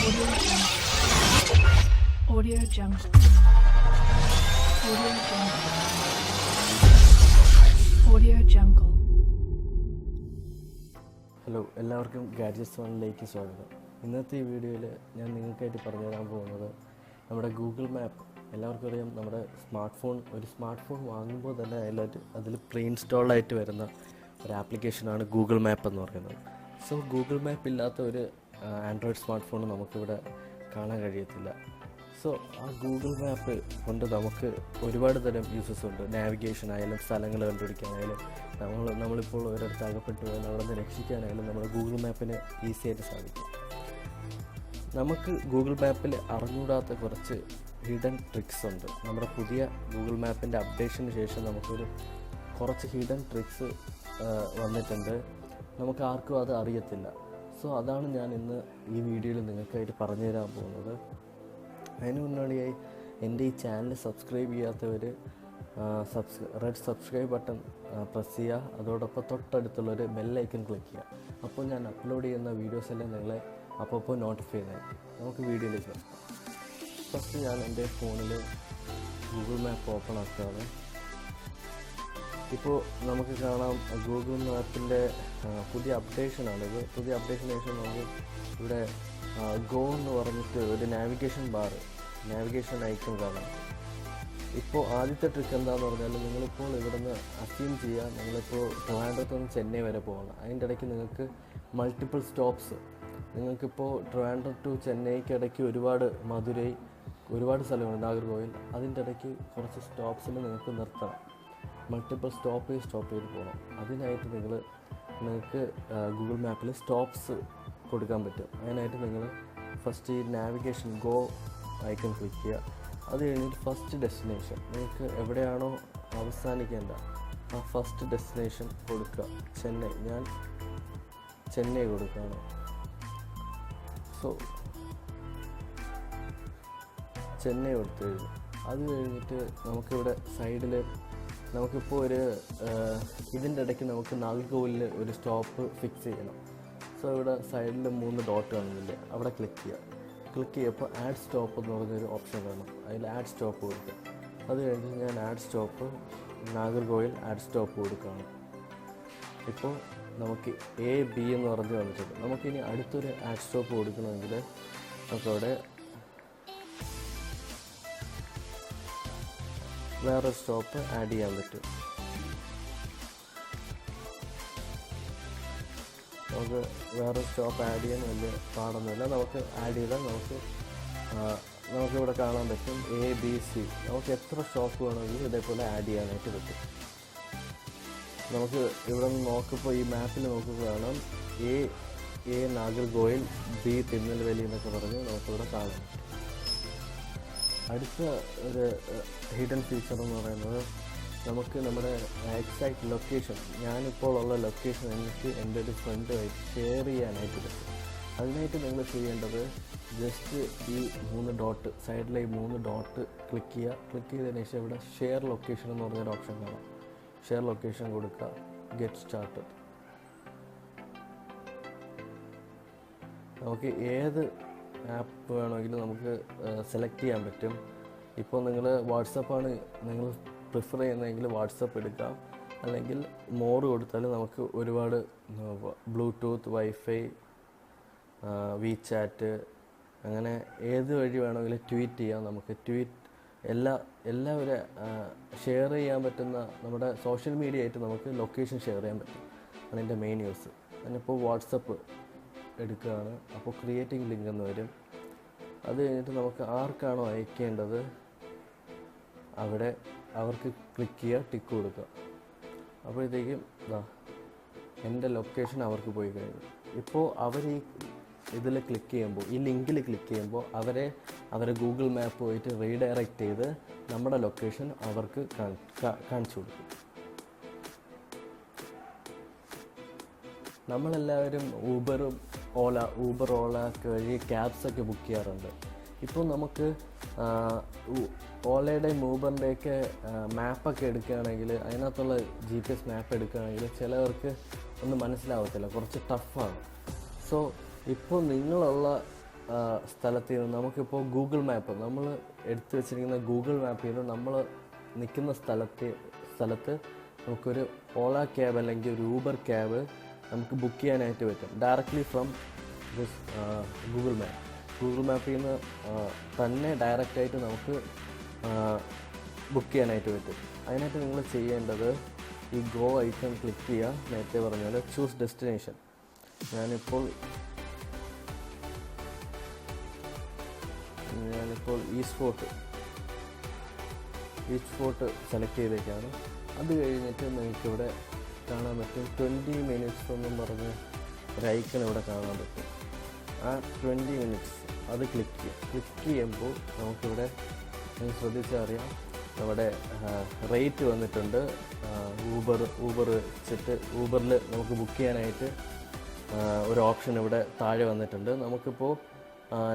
Audio Jungle. Audio Jungle. Audio Jungle. Hello എല്ലാവർക്കും gadgets സോണിലേക്ക് സ്വാഗതം ഇന്നത്തെ ഈ വീഡിയോയിൽ ഞാൻ നിങ്ങൾക്കായിട്ട് പറഞ്ഞു തരാൻ പോകുന്നത് നമ്മുടെ ഗൂഗിൾ മാപ്പ് എല്ലാവർക്കും അറിയാം നമ്മുടെ സ്മാർട്ട് ഫോൺ ഒരു സ്മാർട്ട് ഫോൺ വാങ്ങുമ്പോൾ തന്നെ അതിലായിട്ട് അതിൽ പ്രീ ഇൻസ്റ്റാൾഡായിട്ട് വരുന്ന ഒരു ആപ്ലിക്കേഷനാണ് ഗൂഗിൾ മാപ്പ് എന്ന് പറയുന്നത് സോ ഗൂഗിൾ മാപ്പ് ഇല്ലാത്ത ഒരു ആൻഡ്രോയിഡ് സ്മാർട്ട് ഫോൺ നമുക്കിവിടെ കാണാൻ കഴിയത്തില്ല. സോ ആ ഗൂഗിൾ മാപ്പ് കൊണ്ട് നമുക്ക് ഒരുപാട് തരം യൂസസ് ഉണ്ട്. നാവിഗേഷൻ ആയാലും സ്ഥലങ്ങൾ കണ്ടുപിടിക്കാനായാലും നമ്മൾ നമ്മളിപ്പോൾ ഒരിടത്ത് അകപ്പെട്ടു പോയാൽ അവിടെ നിന്ന് രക്ഷിക്കാനായാലും നമ്മുടെ ഗൂഗിൾ മാപ്പിന് ഈസി ആയിട്ട് സാധിക്കും. നമുക്ക് ഗൂഗിൾ മാപ്പിൽ അറിഞ്ഞൂടാത്ത കുറച്ച് ഹിഡൻ ട്രിക്സ് ഉണ്ട്. നമ്മുടെ പുതിയ ഗൂഗിൾ മാപ്പിന്റെ അപ്ഡേഷന് ശേഷം നമുക്കൊരു കുറച്ച് ഹിഡൻ ട്രിക്സ് വന്നിട്ടുണ്ട്. നമുക്ക് ആർക്കും അത് അറിയത്തില്ല. സോ അതാണ് ഞാൻ ഇന്ന് ഈ വീഡിയോയിൽ നിങ്ങൾക്കായിട്ട് പറഞ്ഞു തരാൻ പോകുന്നത്. അതിന് മുന്നോടിയായി എന്റെ ഈ ചാനൽ സബ്സ്ക്രൈബ് ചെയ്യാത്തവർ subs red subscribe button press ചെയ്യുക. അതോടൊപ്പം തൊട്ടടുത്തുള്ളൊരു ബെല്ലൈക്കൺ ക്ലിക്ക് ചെയ്യുക. അപ്പോൾ ഞാൻ അപ്ലോഡ് ചെയ്യുന്ന വീഡിയോസ് എല്ലാം നിങ്ങളെ അപ്പോൾ നോട്ടിഫൈ ചെയ്യുന്നത് നമുക്ക് വീഡിയോയിലേക്ക് ഫസ്റ്റ് ഞാൻ എന്റെ ഫോണിൽ ഗൂഗിൾ മാപ്പ് ഓപ്പൺ ആക്കുകയാണ്. ഇപ്പോൾ നമുക്ക് കാണാം ഗൂഗിൾ മാപ്പിന്റെ പുതിയ അപ്ഡേഷനാണിത് പുതിയ അപ്ഡേഷന് ശേഷം നമുക്ക് ഇവിടെ ഗോ എന്ന് പറഞ്ഞിട്ട് ഒരു നാവിഗേഷൻ ബാർ നാവിഗേഷൻ ഐക്കൺ കാണാം. ഇപ്പോൾ ആദ്യത്തെ ട്രിക്ക് എന്താണെന്ന് പറഞ്ഞാൽ നിങ്ങളിപ്പോൾ ഇവിടുന്ന് അസ്യൂം ചെയ്യുക നിങ്ങളിപ്പോൾ ട്രിവാൻഡ്രത്ത് നിന്ന് ചെന്നൈ വരെ പോകണം. അതിന്റെ ഇടയ്ക്ക് നിങ്ങൾക്ക് മൾട്ടിപ്പിൾ സ്റ്റോപ്സ് നിങ്ങൾക്കിപ്പോൾ ട്രിവാൻഡ്രം ടു ചെന്നൈക്ക് ഇടയ്ക്ക് ഒരുപാട് മധുരൈ ഒരുപാട് സ്ഥലങ്ങളുണ്ട് നാഗർകോവിൽ അതിന്റെ ഇടയ്ക്ക് കുറച്ച് സ്റ്റോപ്സിൽ നിങ്ങൾക്ക് നിർത്തണം. മൾട്ടിപ്പിൾ സ്റ്റോപ്പ് ചെയ്ത് സ്റ്റോപ്പ് ചെയ്ത് പോകണം അതിനായിട്ട് നിങ്ങൾ നിങ്ങൾക്ക് ഗൂഗിൾ മാപ്പിൽ സ്റ്റോപ്സ് കൊടുക്കാൻ പറ്റും. അതിനായിട്ട് നിങ്ങൾ ഫസ്റ്റ് ഈ നാവിഗേഷൻ ഗോ ഐക്കൺ ക്ലിക്ക് ചെയ്യുക. അത് കഴിഞ്ഞിട്ട് ഫസ്റ്റ് ഡെസ്റ്റിനേഷൻ നിങ്ങൾക്ക് എവിടെയാണോ അവസാനിക്കേണ്ട ആ ഫസ്റ്റ് ഡെസ്റ്റിനേഷൻ കൊടുക്കുക. ചെന്നൈ. ഞാൻ ചെന്നൈ കൊടുക്കുകയാണ്. സോ ചെന്നൈ കൊടുത്തു കഴിഞ്ഞു. അത് കഴിഞ്ഞിട്ട് നമുക്കിവിടെ സൈഡിൽ നമുക്കിപ്പോൾ ഒരു ഇതിന്റെ ഇടയ്ക്ക് നമുക്ക് നാഗർകോവിലിൽ ഒരു സ്റ്റോപ്പ് ഫിക്സ് ചെയ്യണം. സോ ഇവിടെ സൈഡിൽ മൂന്ന് ഡോട്ട് കാണുന്നില്ലേ അവിടെ ക്ലിക്ക് ചെയ്യുക ക്ലിക്ക് ചെയ്യുമ്പോൾ ആഡ് സ്റ്റോപ്പ് എന്ന് പറഞ്ഞൊരു ഓപ്ഷൻ കാണും. അതിൽ ആഡ് സ്റ്റോപ്പ് കൊടുക്കുക. അത് കഴിഞ്ഞ് ഞാൻ add stop Nagercoil add stop കൊടുക്കുകയാണ്. ഇപ്പോൾ നമുക്ക് എ ബി എന്ന് പറഞ്ഞ് വന്നിട്ടുണ്ട്. നമുക്കിനി അടുത്തൊരു ആഡ് സ്റ്റോപ്പ് കൊടുക്കണമെങ്കിൽ നമുക്കവിടെ വേറെ സ്റ്റോപ്പ് ആഡ് ചെയ്യാൻ പറ്റും. നമുക്ക് വേറെ സ്റ്റോപ്പ് ആഡ് ചെയ്യാൻ വലിയ പാടൊന്നുമില്ല. നമുക്ക് ആഡ് ചെയ്താൽ നമുക്ക് നമുക്കിവിടെ കാണാൻ പറ്റും എ ബി സി നമുക്ക് എത്ര സ്റ്റോപ്പ് വേണമെങ്കിലും ഇതേപോലെ ആഡ് ചെയ്യാനായിട്ട് പറ്റും. നമുക്ക് ഇവിടെ നിന്ന് നോക്കുമ്പോൾ ഈ മാപ്പിൽ നോക്കുമ്പോൾ കാണാം. A A Nagercoil B Tirunelveli എന്നൊക്കെ പറഞ്ഞ് നമുക്കിവിടെ കാണാം. അടുത്ത ഒരു ഹിഡൻ ഫീച്ചർ എന്ന് പറയുന്നത് നമുക്ക് നമ്മുടെ എക്സാക്ട് ലൊക്കേഷൻ ഞാനിപ്പോൾ ഉള്ള ലൊക്കേഷൻ എനിക്ക് എന്റെ ഒരു ഫ്രണ്ടുമായിട്ട് ഷെയർ ചെയ്യാനായിട്ട് പറ്റും. അതിനായിട്ട് നിങ്ങൾ ചെയ്യേണ്ടത് ജസ്റ്റ് ഈ മൂന്ന് ഡോട്ട് സൈഡിലെ ഈ മൂന്ന് ഡോട്ട് ക്ലിക്ക് ചെയ്യുക. ക്ലിക്ക് ചെയ്തതിന് ശേഷം ഇവിടെ ഷെയർ ലൊക്കേഷൻ എന്ന് പറഞ്ഞൊരു ഓപ്ഷൻ കാണാം. ഷെയർ ലൊക്കേഷൻ കൊടുക്കുക ഗെറ്റ് സ്റ്റാർട്ടഡ് നമുക്ക് ഏത് ആപ്പ് വേണമെങ്കിൽ നമുക്ക് സെലക്ട് ചെയ്യാൻ പറ്റും. ഇപ്പോൾ നിങ്ങൾ വാട്സപ്പാണ് നിങ്ങൾ പ്രിഫർ ചെയ്യുന്നതെങ്കിൽ വാട്സപ്പ് എടുക്കാം. അല്ലെങ്കിൽ മോർ കൊടുത്താൽ നമുക്ക് ഒരുപാട് ബ്ലൂടൂത്ത് വൈഫൈ വി ചാറ്റ് അങ്ങനെ ഏത് വഴി വേണമെങ്കിലും ട്വീറ്റ് ചെയ്യാം നമുക്ക്. ട്വീറ്റ് എല്ലാ എല്ലാവരും ഷെയർ ചെയ്യാൻ പറ്റുന്ന നമ്മുടെ സോഷ്യൽ മീഡിയ ആയിട്ട് നമുക്ക് ലൊക്കേഷൻ ഷെയർ ചെയ്യാൻ പറ്റും. അതിന്റെ മെയിൻ യൂസ് അതിനിപ്പോൾ വാട്സപ്പ് എടുക്കുകയാണ്. അപ്പോൾ ക്രിയേറ്റിംഗ് ലിങ്ക് എന്ന് വരും. അത് കഴിഞ്ഞിട്ട് നമുക്ക് ആർക്കാണോ അയക്കേണ്ടത് അവിടെ അവർക്ക് ക്ലിക്ക് ചെയ്യുക ടിക്ക് കൊടുക്കുക. അപ്പോഴത്തേക്കും ഇതാ എന്റെ ലൊക്കേഷൻ അവർക്ക് പോയി കഴിഞ്ഞു. ഇപ്പോൾ അവർ ഈ ഇതിൽ ക്ലിക്ക് ചെയ്യുമ്പോൾ ഈ ലിങ്കിൽ ക്ലിക്ക് ചെയ്യുമ്പോൾ അവരെ അവരെ ഗൂഗിൾ മാപ്പ് പോയിട്ട് റീഡയറക്റ്റ് ചെയ്ത് നമ്മുടെ ലൊക്കേഷൻ അവർക്ക് കാണിച്ചു കൊടുക്കും. നമ്മളെല്ലാവരും ഊബറും ഓല ഊബർ ഓല വഴി ക്യാബ്സ് ഒക്കെ ബുക്ക് ചെയ്യാറുണ്ട്. ഇപ്പോൾ നമുക്ക് ഓലയുടെയും ഊബറിന്റെയൊക്കെ മാപ്പൊക്കെ എടുക്കുകയാണെങ്കിൽ അതിനകത്തുള്ള ജി പി എസ് മാപ്പ് എടുക്കുകയാണെങ്കിൽ ചിലവർക്ക് ഒന്നും മനസ്സിലാവത്തില്ല. കുറച്ച് ടഫാണ് സോ ഇപ്പോൾ നിങ്ങളുള്ള സ്ഥലത്ത് നിന്ന് നമുക്കിപ്പോൾ ഗൂഗിൾ മാപ്പ് നമ്മൾ എടുത്തു വെച്ചിരിക്കുന്ന ഗൂഗിൾ മാപ്പിൽ നിന്ന് നമ്മൾ നിൽക്കുന്ന സ്ഥലത്ത് സ്ഥലത്ത് നമുക്കൊരു ഓല ക്യാബ് അല്ലെങ്കിൽ ഒരു ഊബർ ക്യാബ് നമുക്ക് ബുക്ക് ചെയ്യാനായിട്ട് പറ്റും. Directly from Google map Google മാപ്പിൽ നിന്ന് തന്നെ ഡയറക്റ്റായിട്ട് നമുക്ക് ബുക്ക് ചെയ്യാനായിട്ട് പറ്റും. അതിനായിട്ട് നിങ്ങൾ ചെയ്യേണ്ടത് ഈ ഗോ ഐക്കൺ ക്ലിക്ക് ചെയ്യുക നേരത്തെ പറഞ്ഞ പോലെ ചൂസ് ഡെസ്റ്റിനേഷൻ ഞാനിപ്പോൾ ഞാനിപ്പോൾ ഈ സ്പോട്ട് ഈ സ്പോട്ട് സെലക്ട് ചെയ്തേക്കാണ്. അത് കഴിഞ്ഞിട്ട് നിങ്ങൾക്കിവിടെ കാണാൻ പറ്റും. ട്വന്റി മിനിറ്റ്സ് എന്നും പറഞ്ഞ് ഒരു ഐക്കൺ ഇവിടെ കാണാൻ പറ്റും. ആ ട്വന്റി മിനിറ്റ്സ് അത് ക്ലിക്ക് ചെയ്യുക ക്ലിക്ക് ചെയ്യുമ്പോൾ നമുക്കിവിടെ ശ്രദ്ധിച്ചറിയാം. നമ്മുടെ റേറ്റ് വന്നിട്ടുണ്ട്. ഊബർ ഊബർ വെച്ചിട്ട് ഊബറിൽ നമുക്ക് ബുക്ക് ചെയ്യാനായിട്ട് ഒരു ഓപ്ഷൻ ഇവിടെ താഴെ വന്നിട്ടുണ്ട്. നമുക്കിപ്പോൾ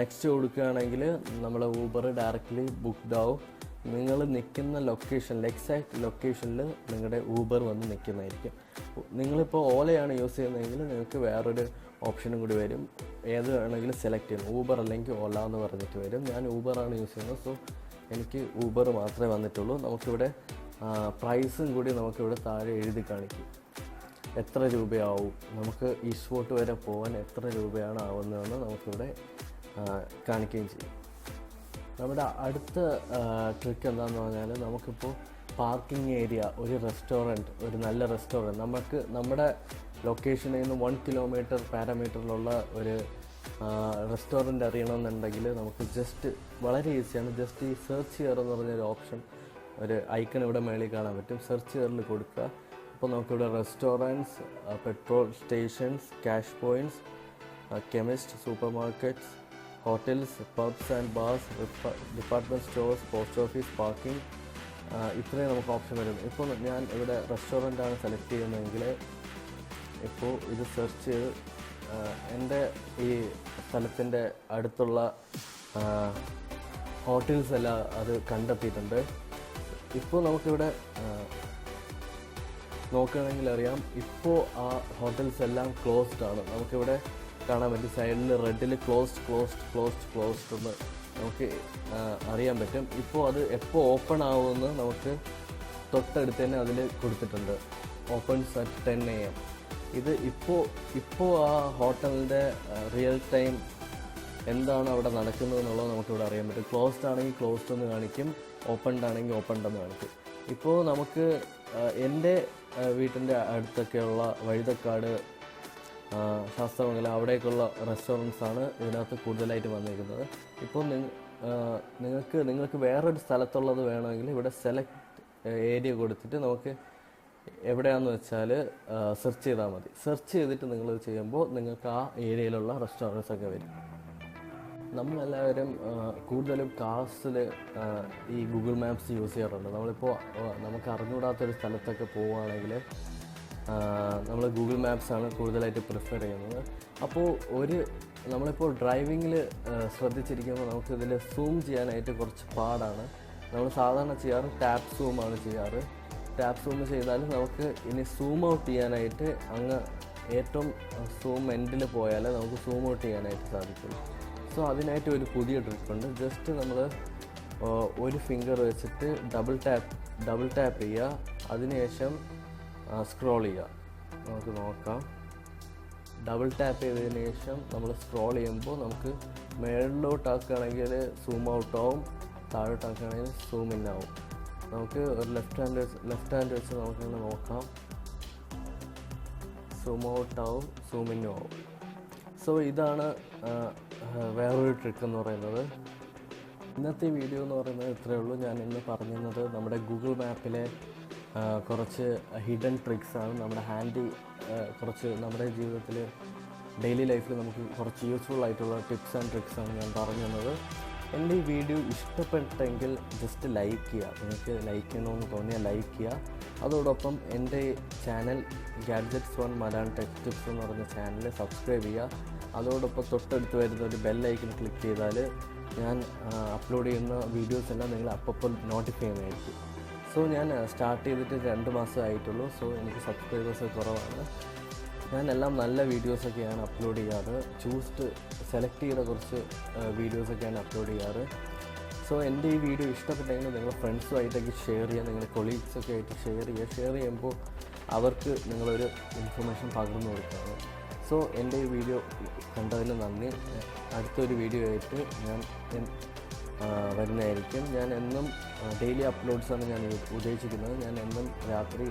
നെക്സ്റ്റ് കൊടുക്കുകയാണെങ്കിൽ നമ്മൾ ഊബർ ഡയറക്റ്റ്ലി ബുക്ക്ഡ് ആവും. നിങ്ങൾ നിൽക്കുന്ന ലൊക്കേഷനിൽ എക്സാക്ട് ലൊക്കേഷനിൽ നിങ്ങളുടെ ഊബർ വന്ന് നിൽക്കുന്നതായിരിക്കും. നിങ്ങളിപ്പോൾ ഓലയാണ് യൂസ് ചെയ്യുന്നതെങ്കിൽ നിങ്ങൾക്ക് വേറൊരു ഓപ്ഷനും കൂടി വരും. ഏത് വേണമെങ്കിലും സെലക്ട് ചെയ്യണം ഊബർ അല്ലെങ്കിൽ ഓല എന്ന് പറഞ്ഞിട്ട് വരും. ഞാൻ ഊബറാണ് യൂസ് ചെയ്യുന്നത്. സോ എനിക്ക് ഊബർ മാത്രമേ വന്നിട്ടുള്ളൂ. നമുക്കിവിടെ പ്രൈസും കൂടി നമുക്കിവിടെ താഴെ എഴുതി കാണിക്കും. എത്ര രൂപയാവും? നമുക്ക് ഈ സ്പോട്ട് വരെ പോകാൻ എത്ര രൂപയാണ് ആവുന്നതെന്ന് നമുക്കിവിടെ കാണിക്കുകയും ചെയ്യും. നമ്മുടെ അടുത്ത ട്രിക്ക് എന്താണെന്ന് പറഞ്ഞാൽ നമുക്കിപ്പോൾ പാർക്കിംഗ് ഏരിയ ഒരു റെസ്റ്റോറന്റ് ഒരു നല്ല റെസ്റ്റോറന്റ് നമുക്ക് നമ്മുടെ ലൊക്കേഷനിൽ നിന്ന് വൺ കിലോമീറ്റർ പാരാമീറ്ററിലുള്ള ഒരു റെസ്റ്റോറന്റ് അറിയണമെന്നുണ്ടെങ്കിൽ നമുക്ക് ജസ്റ്റ് വളരെ ഈസിയാണ് ജസ്റ്റ് ഈ സെർച്ച് ചെയർ എന്ന് പറഞ്ഞൊരു ഓപ്ഷൻ ഒരു ഐക്കൺ ഇവിടെ മേളിൽ കാണാൻ പറ്റും. സെർച്ച് ചെയറിൽ കൊടുക്കുക. അപ്പോൾ നമുക്കിവിടെ restaurants petrol stations cash points chemist supermarkets hotels pubs and bars department stores post office parking ഇത്രയും നമുക്ക് ഓപ്ഷൻ വരും. ഇപ്പോൾ ഞാൻ ഇവിടെ റെസ്റ്റോറന്റാണ് സെലക്ട് ചെയ്യുന്നതെങ്കിൽ ഇപ്പോൾ ഇത് സെർച്ച് ചെയ്ത് എന്റെ ഈ സ്ഥലത്തിന്റെ അടുത്തുള്ള ഹോട്ടൽസ് എല്ലാം അത് കണ്ടെത്തിയിട്ടുണ്ട്. ഇപ്പോൾ നമുക്കിവിടെ നോക്കുകയാണെങ്കിൽ അറിയാം ഇപ്പോൾ ആ ഹോട്ടൽസ് എല്ലാം ക്ലോസ്ഡ് ആണ്. നമുക്കിവിടെ കാണാൻ പറ്റും സൈഡിൽ റെഡിൽ ക്ലോസ്ഡ് ക്ലോസ്ഡ് ക്ലോസ്ഡ് ക്ലോസ്ഡ് എന്ന് നമുക്ക് അറിയാൻ പറ്റും. ഇപ്പോൾ അത് എപ്പോൾ ഓപ്പൺ ആവുമെന്ന് നമുക്ക് തൊട്ടടുത്ത് തന്നെ അതിൽ കൊടുത്തിട്ടുണ്ട്. Open at ten A M ഇത് ഇപ്പോൾ ഇപ്പോൾ ആ ഹോട്ടലിന്റെ റിയൽ ടൈം എന്താണ് അവിടെ നടക്കുന്നത് എന്നുള്ളത് നമുക്കിവിടെ അറിയാൻ പറ്റും. ക്ലോസ്ഡ് ആണെങ്കിൽ ക്ലോസ്ഡ് എന്ന് കാണിക്കും. ഓപ്പൺഡ് ആണെങ്കിൽ ഓപ്പൺഡ് എന്ന് കാണിക്കും. ഇപ്പോൾ നമുക്ക് എന്റെ വീട്ടിന്റെ അടുത്തൊക്കെയുള്ള വഴുതക്കാട് ശാസ്ത്രമംഗലം അവിടേക്കുള്ള റെസ്റ്റോറൻസ് ആണ് ഇതിനകത്ത് കൂടുതലായിട്ട് വന്നിരിക്കുന്നത്. ഇപ്പോൾ നിങ്ങ- നിങ്ങൾക്ക് നിങ്ങൾക്ക് വേറൊരു സ്ഥലത്തുള്ളത് വേണമെങ്കിൽ ഇവിടെ സെലക്ട് ഏരിയ കൊടുത്തിട്ട് നമുക്ക് എവിടെയാണെന്ന് വെച്ചാൽ സെർച്ച് ചെയ്താൽ മതി. സെർച്ച് ചെയ്തിട്ട് നിങ്ങൾ ചെയ്യുമ്പോൾ നിങ്ങൾക്ക് ആ ഏരിയയിലുള്ള റെസ്റ്റോറന്റ്സ് ഒക്കെ വരും. നമ്മളെല്ലാവരും കൂടുതലും കാസിൽ ഈ ഗൂഗിൾ മാപ്സ് യൂസ് ചെയ്യാറുണ്ട്. നമ്മളിപ്പോൾ നമുക്ക് അറിഞ്ഞുകൂടാത്തൊരു സ്ഥലത്തൊക്കെ പോവുകയാണെങ്കിൽ നമ്മൾ ഗൂഗിൾ മാപ്സ് ആണ് കൂടുതലായിട്ട് പ്രിഫർ ചെയ്യുന്നത്. അപ്പോൾ ഒരു നമ്മളിപ്പോൾ ഡ്രൈവിങ്ങിൽ ശ്രദ്ധിച്ചിരിക്കുമ്പോൾ നമുക്ക് ഇതിൽ സൂം ചെയ്യാനായിട്ട് കുറച്ച് പാടാണ്. നമ്മൾ സാധാരണ ചെയ്യാറ് ടാപ്പ് സൂമാണ് ചെയ്യാറ്. ടാപ്പ് സൂം ചെയ്താൽ നമുക്ക് ഇനി സൂം ഔട്ട് ചെയ്യാനായിട്ട് അങ്ങ് ഏറ്റവും സൂം എൻഡിൽ പോയാൽ നമുക്ക് സൂം ഔട്ട് ചെയ്യാനായിട്ട് സാധിക്കുള്ളൂ സോ അതിനായിട്ട് ഒരു പുതിയ ട്രിക്കുണ്ട് ജസ്റ്റ് നമ്മൾ ഒരു ഫിംഗർ വെച്ചിട്ട് ഡബിൾ ടാപ്പ് ഡബിൾ ടാപ്പ് ചെയ്യുക. അതിനുശേഷം സ്ക്രോൾ ചെയ്യുക. നമുക്ക് നോക്കാം. ഡബിൾ ടാപ്പ് ചെയ്തതിന് ശേഷം നമ്മൾ സ്ക്രോൾ ചെയ്യുമ്പോൾ നമുക്ക് മേളിലോട്ടാക്കുകയാണെങ്കിൽ സൂം ഔട്ട് ആവും. താഴോട്ടാക്കുകയാണെങ്കിൽ സൂം ഇൻ ആവും. നമുക്ക് ഒരു ലെഫ്റ്റ് ഹാൻഡ് ലെഫ്റ്റ് ഹാൻഡ് വെച്ച് നമുക്കിങ്ങനെ നോക്കാം. സൂം ഔട്ട് ആവും സൂം ഇന്നും ആവും. സോ ഇതാണ് വേറൊരു ട്രിക്ക് എന്ന് പറയുന്നത്. ഇന്നത്തെ വീഡിയോ എന്ന് പറയുന്നത് ഇത്രയേ ഉള്ളൂ. ഞാൻ ഇന്ന് പറഞ്ഞത് നമ്മുടെ ഗൂഗിൾ മാപ്പിലെ കുറച്ച് ഹിഡൻ ട്രിക്സ് ആണ് നമ്മുടെ ഹാൻഡി കുറച്ച് നമ്മുടെ ജീവിതത്തിൽ ഡെയിലി ലൈഫിൽ നമുക്ക് കുറച്ച് യൂസ്ഫുൾ ആയിട്ടുള്ള ടിപ്സ് ആൻഡ് ട്രിക്സ് ആണ് ഞാൻ പറഞ്ഞു തന്നത്. എന്റെ ഈ വീഡിയോ ഇഷ്ടപ്പെട്ടെങ്കിൽ ജസ്റ്റ് ലൈക്ക് ചെയ്യുക. നിങ്ങൾക്ക് ലൈക്ക് ചെയ്യണമെന്ന് തോന്നിയാൽ ലൈക്ക് ചെയ്യുക. അതോടൊപ്പം എന്റെ channel gadgets one Malayalam tech tips എന്ന് പറഞ്ഞ ചാനൽ സബ്സ്ക്രൈബ് ചെയ്യുക. അതോടൊപ്പം തൊട്ടടുത്ത് വരുന്ന ഒരു ബെല്ലൈക്കൺ ക്ലിക്ക് ചെയ്താൽ ഞാൻ അപ്ലോഡ് ചെയ്യുന്ന വീഡിയോസ് എല്ലാം നിങ്ങൾ അപ്പം നോട്ടിഫൈ ചെയ്യുന്നതായിരിക്കും. സോ ഞാൻ സ്റ്റാർട്ട് ചെയ്തിട്ട് രണ്ട് മാസം ആയിട്ടുള്ളൂ. സോ എനിക്ക് സബ്സ്ക്രൈബേഴ്സ് കുറവാണ്. ഞാൻ എല്ലാം നല്ല വീഡിയോസൊക്കെയാണ് അപ്ലോഡ് ചെയ്യാറ്. ചൂസ്ഡ് സെലക്ട് ചെയ്ത കുറച്ച് വീഡിയോസൊക്കെയാണ് അപ്ലോഡ് ചെയ്യാറ്. സോ എന്റെ ഈ വീഡിയോ ഇഷ്ടപ്പെട്ടെങ്കിൽ നിങ്ങൾ ഫ്രണ്ട്സുമായിട്ടൊക്കെ ഷെയർ ചെയ്യുക. നിങ്ങളുടെ കൊളീഗ്സൊക്കെ ആയിട്ട് ഷെയർ ചെയ്യുക. ഷെയർ ചെയ്യുമ്പോൾ അവർക്ക് നിങ്ങളൊരു ഇൻഫർമേഷൻ പകർന്നു കൊടുക്കുകയാണ് സോ എന്റെ ഈ വീഡിയോ കണ്ടതിന് നന്ദി. അടുത്തൊരു വീഡിയോ ആയിട്ട് ഞാൻ വരുന്നതായിരിക്കും. ഞാൻ എന്നും ഡെയിലി അപ്ലോഡ്സാണ് ഞാൻ ഉദ്ദേശിക്കുന്നത്. ഞാൻ എന്നും രാത്രി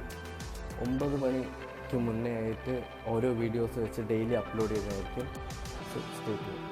ഒമ്പത് മണിക്ക് മുന്നേ ആയിട്ട് ഓരോ വീഡിയോസ് വെച്ച് ഡെയിലി അപ്ലോഡ് ചെയ്യുന്നതായിരിക്കും സ്റ്റേറ്റ്